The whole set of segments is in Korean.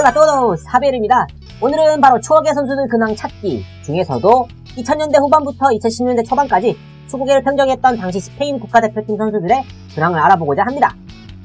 홀라 또노스 하베르입니다. 오늘은 바로 추억의 선수들 근황 찾기 중에서도 2000년대 후반부터 2010년대 초반까지 축구계를 평정했던 당시 스페인 국가대표팀 선수들의 근황을 알아보고자 합니다.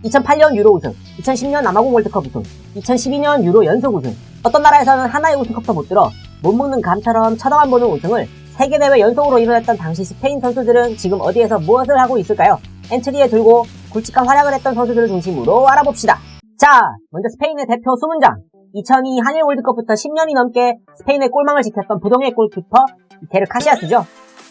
2008년 유로 우승, 2010년 남아공 월드컵 우승, 2012년 유로 연속 우승, 어떤 나라에서는 하나의 우승컵도 못 들어 못 먹는 감처럼 쳐다만 보는 우승을 세계대회 연속으로 이뤄냈던 당시 스페인 선수들은 지금 어디에서 무엇을 하고 있을까요? 엔트리에 들고 굵직한 활약을 했던 선수들을 중심으로 알아봅시다. 자, 먼저 스페인의 대표 수문장. 2002 한일 월드컵부터 10년이 넘게 스페인의 골망을 지켰던 부동의 골키퍼 이테르 카시아스죠.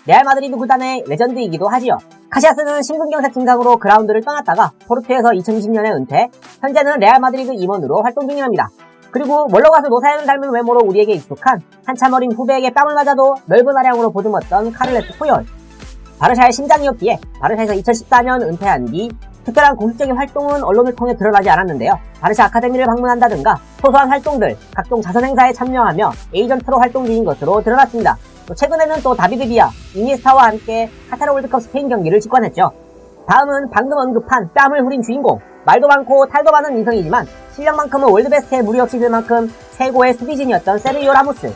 레알 마드리드 구단의 레전드이기도 하지요. 카시아스는 심근경색 증상으로 그라운드를 떠났다가 포르투에서 2020년에 은퇴, 현재는 레알 마드리드 임원으로 활동 중이랍니다. 그리고 멀러 가서 노사연을 닮은 외모로 우리에게 익숙한 한참 어린 후배에게 뺨을 맞아도 넓은 아량으로 보듬었던 카를레스 포열. 바르샤의 심장이었기에 바르샤에서 2014년 은퇴한 뒤 특별한 공식적인 활동은 언론을 통해 드러나지 않았는데요. 바르샤 아카데미를 방문한다든가 소소한 활동들, 각종 자선 행사에 참여하며 에이전트로 활동 중인 것으로 드러났습니다. 또 최근에는 또 다비드 비아, 이니에스타와 함께 카타르 월드컵 스페인 경기를 직관했죠. 다음은 방금 언급한 뺨을 후린 주인공. 말도 많고 탈도 많은 인성이지만 실력만큼은 월드베스트에 무리 없이 들 만큼 최고의 수비진이었던 세르기오 라모스.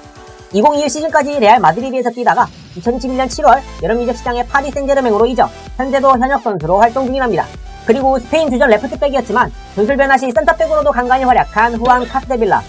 2021 시즌까지 레알 마드리드에서 뛰다가 2021년 7월 여름 이적 시장에 파리 생제르맹으로 이적, 현재도 현역 선수로 활동 중이랍니다. 그리고 스페인 주전 레프트백이었지만 전술 변화 시 센터백으로도 간간히 활약한 후안 카스데빌라.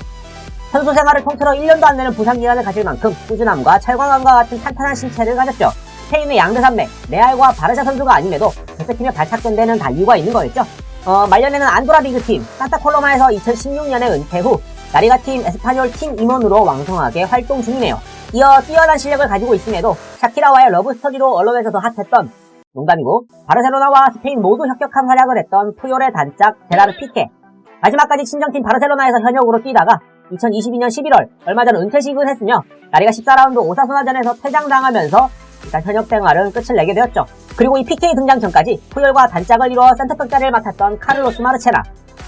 선수 생활을 통틀어 1년도 안 되는 부상 기간을 가질 만큼 꾸준함과 철광함과 같은 탄탄한 신체를 가졌죠. 스페인의 양대 산맥, 레알과 바르샤 선수가 아님에도 대표팀에 발탁된 데는 다 이유가 있는 거였죠. 어, 말년에는 안도라 리그팀, 산타콜로마에서 2016년에 은퇴 후 라리가 팀 에스파뇰 팀 임원으로 왕성하게 활동 중이네요. 이어 뛰어난 실력을 가지고 있음에도 샤키라와의 러브 스토리로 언론에서도 핫했던 농담이고 바르셀로나와 스페인 모두 혁혁한 활약을 했던 푸요의 단짝 제라르 피케 마지막까지 친정팀 바르셀로나에서 현역으로 뛰다가 2022년 11월 얼마 전 은퇴식을 했으며 라리가 14라운드 오사소나전에서 퇴장당하면서 일단 현역 생활은 끝을 내게 되었죠. 그리고 이 PK 등장 전까지 푸열과 단짝을 이루어 센터백 자리를 맡았던 카를로스 마르체나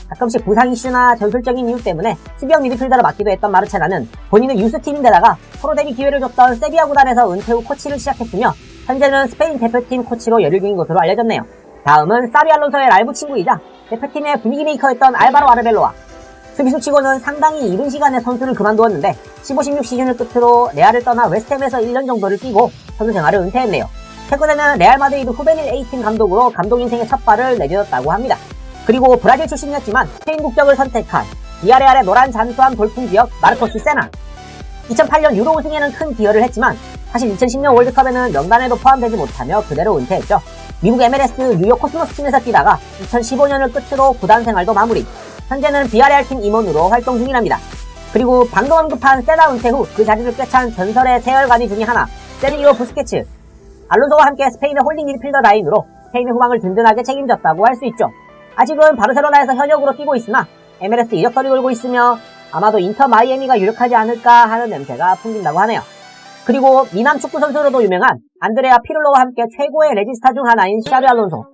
가끔씩 부상 이슈나 전술적인 이유 때문에 수비형 미드필더를 맡기도 했던 마르체나는 본인은 유스팀인데다가 프로 데뷔 기회를 줬던 세비야 구단에서 은퇴 후 코치를 시작했으며 현재는 스페인 대표팀 코치로 열일 중인 것으로 알려졌네요. 다음은 사비 알론소의 라이브 친구이자 대표팀의 분위기 메이커였던 알바로 아르벨로와 수비수 치고는 상당히 이른 시간에 선수를 그만두었는데 15-16 시즌을 끝으로 레알을 떠나 웨스트햄에서 1년 정도를 뛰고 선수 생활을 은퇴했네요. 최근에는 레알 마드리드 후베닐 A팀 감독으로 감독 인생의 첫 발을 내딛었다고 합니다. 그리고 브라질 출신이었지만 스페인 국적을 선택한 비아레알의 노란 잠수함 돌풍 기업 마르코스 세나 2008년 유로 우승에는 큰 기여를 했지만 사실 2010년 월드컵에는 명단에도 포함되지 못하며 그대로 은퇴했죠. 미국 MLS 뉴욕 코스모스 팀에서 뛰다가 2015년을 끝으로 구단 생활도 마무리. 현재는 비아레알 팀 임원으로 활동 중이랍니다. 그리고 방금 언급한 세나 은퇴 후 그 자리를 꿰찬 전설의 세열간이 중의 하나, 세르기오 부스케츠. 알론소와 함께 스페인의 홀딩 미드필더 라인으로 스페인의 후방을 든든하게 책임졌다고 할 수 있죠. 아직은 바르셀로나에서 현역으로 뛰고 있으나 MLS 이적설이 돌고 있으며 아마도 인터 마이애미가 유력하지 않을까 하는 냄새가 풍긴다고 하네요. 그리고 미남 축구 선수로도 유명한 안드레아 피를로와 함께 최고의 레지스타 중 하나인 샤비 알론소.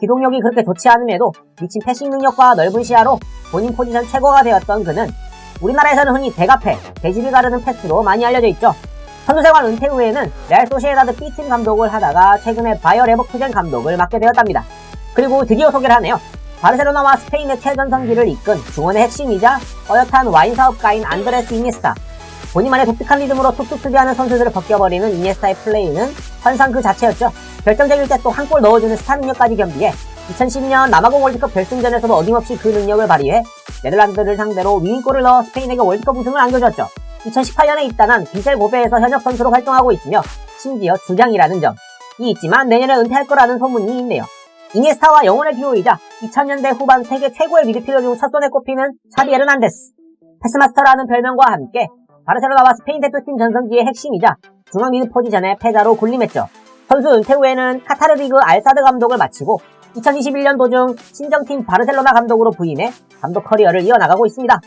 기동력이 그렇게 좋지 않음에도 미친 패싱 능력과 넓은 시야로 본인 포지션 최고가 되었던 그는 우리나라에서는 흔히 대가패, 대지를 가르는 패스로 많이 알려져 있죠. 선수 생활 은퇴 후에는 레알 소시에다드 B팀 감독을 하다가 최근에 바이어 레버쿠젠 감독을 맡게 되었답니다. 그리고 드디어 소개를 하네요. 바르셀로나와 스페인의 최전성기를 이끈 중원의 핵심이자 어엿한 와인 사업가인 안드레스 이니스타. 본인만의 독특한 리듬으로 툭툭 수비하는 선수들을 벗겨버리는 이니에스타의 플레이는 환상 그 자체였죠. 결정적일 때 또 한 골 넣어주는 스타 능력까지 겸비해 2010년 남아공 월드컵 결승전에서도 어김없이 그 능력을 발휘해 네덜란드를 상대로 위인골을 넣어 스페인에게 월드컵 우승을 안겨줬죠. 2018년에 입단한 비셀 고베에서 현역 선수로 활동하고 있으며 심지어 주장이라는 점이 있지만 내년에 은퇴할 거라는 소문이 있네요. 이니에스타와 영혼의 듀오이자 2000년대 후반 세계 최고의 미드필더 중 첫 손에 꼽히는 샤비 에르난데스 패스마스터라는 별명과 함께 바르셀로나와 스페인 대표팀 전성기의 핵심이자 중앙 미드 포지션의 패자로 군림했죠. 선수 은퇴 후에는 카타르 리그 알사드 감독을 마치고 2021년 도중 신정팀 바르셀로나 감독으로 부임해 감독 커리어를 이어나가고 있습니다.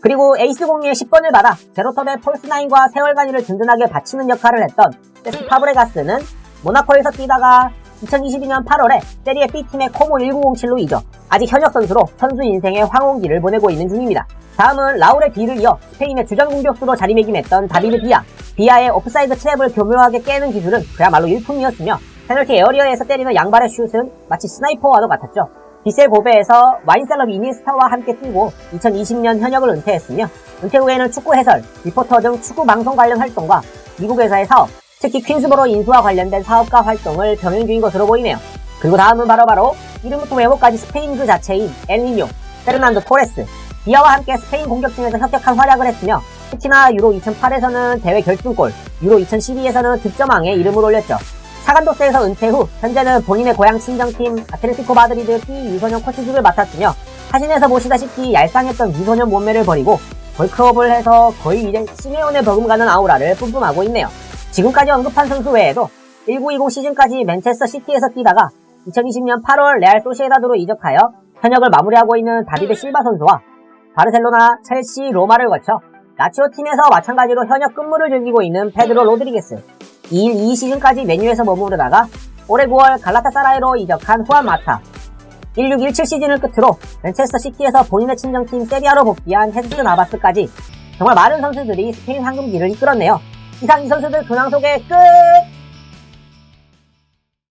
그리고 에이스 공리의 10번을 받아 제로톱의 폴스나인과 세월간이를 든든하게 받치는 역할을 했던 세스 파브레가스는 모나코에서 뛰다가 2022년 8월에 세리에 B팀의 코모 1907로 이적. 아직 현역 선수로 선수 인생의 황혼기를 보내고 있는 중입니다. 다음은 라우레 D를 이어 스페인의 주전 공격수로 자리매김했던 다비드 비아. 비아의 오프사이드 트랩을 교묘하게 깨는 기술은 그야말로 일품이었으며 페널티 에어리어에서 때리는 양발의 슛은 마치 스나이퍼와도 같았죠. 비셀 고베에서 와인셀럽 이니스타와 함께 뛰고 2020년 현역을 은퇴했으며 은퇴 후에는 축구 해설, 리포터 등 축구 방송 관련 활동과 미국에서의 사업, 특히 퀸스보로 인수와 관련된 사업가 활동을 병행 중인 것으로 보이네요. 그리고 다음은 바로바로 이름부터 외모까지 스페인 그 자체인 엘니뇨, 페르난도 토레스, 비아와 함께 스페인 공격진에서 혁혁한 활약을 했으며 특히나 유로 2008에서는 대회 결승골, 유로 2012에서는 득점왕에 이름을 올렸죠. 사간도스에서 은퇴 후 현재는 본인의 고향 친정팀 아틀레티코 마드리드 B 유소년 코치직을 맡았으며 사진에서 보시다시피 얄쌍했던 미소년 몸매를 버리고 벌크업을 해서 거의 이제 시메온에 버금가는 아우라를 뿜뿜하고 있네요. 지금까지 언급한 선수 외에도 1920 시즌까지 맨체스터 시티에서 뛰다가 2020년 8월 레알 소시에다드로 이적하여 현역을 마무리하고 있는 다비드 실바 선수와 바르셀로나, 첼시, 로마를 거쳐 라치오 팀에서 마찬가지로 현역 근무를 즐기고 있는 페드로 로드리게스 2일 2 시즌까지 메뉴에서 머무르다가 올해 9월 갈라타사라이로 이적한 후안 마타 1617 시즌을 끝으로 맨체스터 시티에서 본인의 친정팀 세리아로 복귀한 헤스스 나바스까지 정말 많은 선수들이 스페인 황금기를 이끌었네요. 이상 이 선수들 근황 소개 끝!